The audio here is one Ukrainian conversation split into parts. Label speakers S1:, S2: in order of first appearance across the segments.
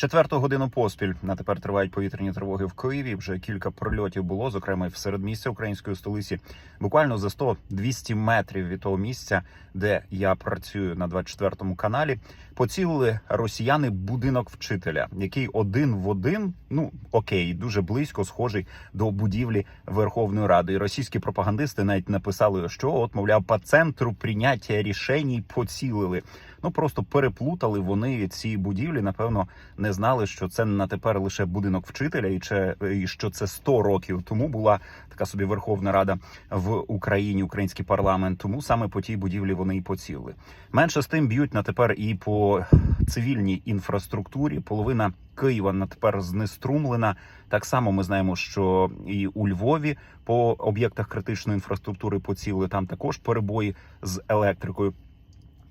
S1: Четверту годину поспіль на тепер тривають повітряні тривоги в Києві. Вже кілька прольотів було, зокрема і в середмістя української столиці. Буквально за 100-200 метрів від того місця, де я працюю на 24-му каналі. Поцілили росіяни будинок вчителя, який один в один, ну окей, дуже близько схожий до будівлі Верховної Ради. І російські пропагандисти навіть написали, що от мовляв, по центру прийняття рішень поцілили. Ну просто переплутали вони ці будівлі. Напевно, не знали, що це на тепер лише будинок вчителя, і че і що це 100 років тому була така собі Верховна Рада в Україні, український парламент. Тому саме по тій будівлі вони і поцілили. Менше з тим б'ють на тепер і по цивільній інфраструктурі. Половина Києва на тепер знеструмлена. Так само ми знаємо, що і у Львові по об'єктах критичної інфраструктури поцілили там також перебої з електрикою.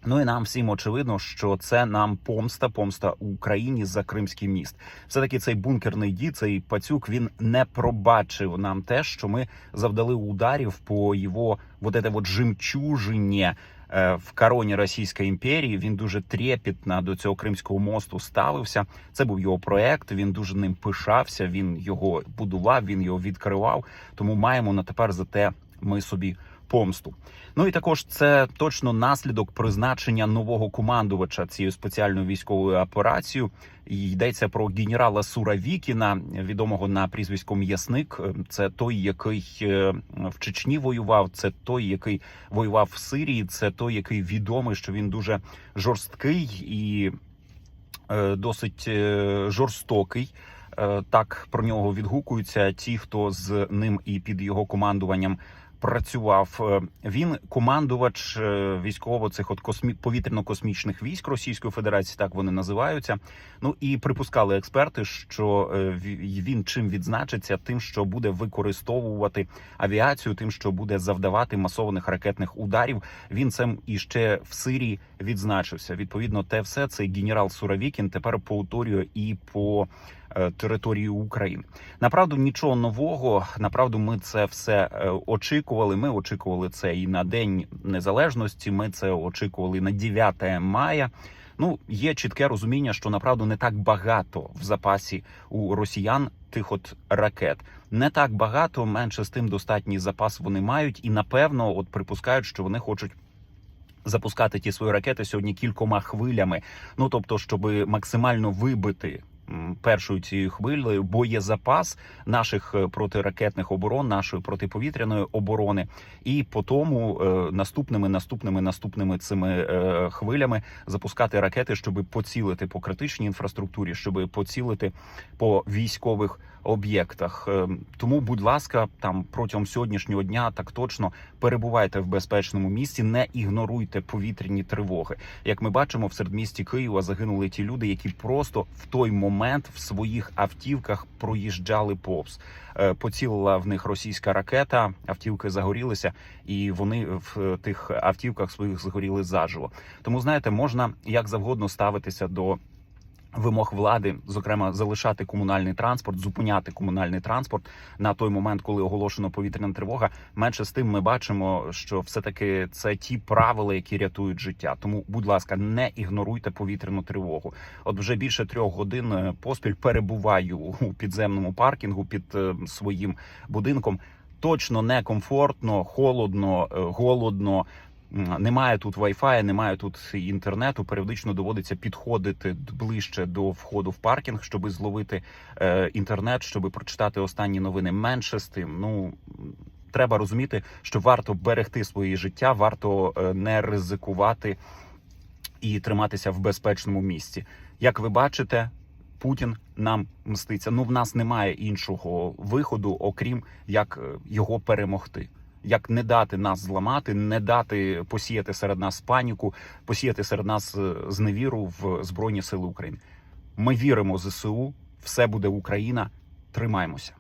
S1: Ну і нам всім очевидно, що це нам помста, помста Україні за Кримський міст. Все таки цей бункерний дід, цей пацюк він не пробачив нам те, що ми завдали ударів по його вот это вот жемчужині е, в короні Російської імперії. Він дуже трепетно до цього кримського мосту ставився. Це був його проект. Він дуже ним пишався. Він його будував, він його відкривав. Тому маємо на тепер за те ми собі помсту. Ну і також це точно наслідок призначення нового командувача цією спеціальною військовою операцією. І Йдеться про генерала Суравікіна, відомого на прізвисько М'ясник. Це той, який е, в Чечні воював. Це той, який воював в Сирії. Це той, який відомий, що він дуже жорсткий і е, досить е, жорстокий. Так про нього відгукуються ті, хто з ним і під його командуванням працював. Е, Він командувач е, військово цих от космі... повітряно-космічних військ Російської Федерації, так вони називаються. Ну і припускали експерти, що е, він чим відзначиться, тим, що буде використовувати авіацію, тим, що буде завдавати масованих ракетних ударів. Він цим і ще в Сирії відзначився. Відповідно, те все цей генерал Суравікін тепер повторює і по території України. Направду нічого нового. Направду, ми це все е, очікували. Ми очікували це і на День Незалежності. Ми це очікували на 9 мая. Ну, є чітке розуміння, що направду не так багато в запасі у росіян тих от ракет. Не так багато, менше з тим достатній запас вони мають, і напевно, от припускають, що вони хочуть. Запускати ті свої ракети сьогодні кількома хвилями. Ну тобто, щоб максимально вибити першою цією хвилею боєзапас наших е, протиракетних оборон, нашої протиповітряної оборони, і по тому е, наступними наступними наступними цими е, хвилями запускати ракети, щоб поцілити по критичній інфраструктурі, щоб поцілити по військових об'єктах. Тому, будь ласка, там протягом сьогоднішнього дня так точно перебувайте в безпечному місці, не ігноруйте повітряні тривоги. Як ми бачимо, в середмісті Києва загинули ті люди, які просто в той момент в своїх автівках проїжджали повз. Е, Поцілила в них російська ракета, автівки загорілися, і вони в тих автівках своїх згоріли заживо. Тому знаєте, можна як завгодно ставитися до. Вимог влади, зокрема, залишати комунальний транспорт, зупиняти комунальний транспорт на той момент, коли оголошено повітряна тривога. Менше з тим, ми бачимо, що все таки це ті правила, які рятують життя. Тому, будь ласка, не ігноруйте повітряну тривогу. От вже більше трьох годин е, поспіль перебуваю у підземному паркінгу під е, своїм будинком. Точно некомфортно, холодно, е, голодно. Немає тут Wi-Fi, немає тут інтернету. Періодично доводиться підходити ближче до входу в паркінг, щоб зловити е, інтернет, щоб прочитати останні новини. Менше з тим. Ну треба розуміти, що варто берегти своє життя, варто е, не ризикувати і триматися в безпечному місці. Як ви бачите. Путін нам мститься. Ну в нас немає іншого виходу, окрім як е, його перемогти як не дати нас зламати, не дати посіяти серед нас паніку, посіяти серед нас е, зневіру в Збройні Сили України. Ми віримо ЗСУ, все буде Україна. Тримаємося.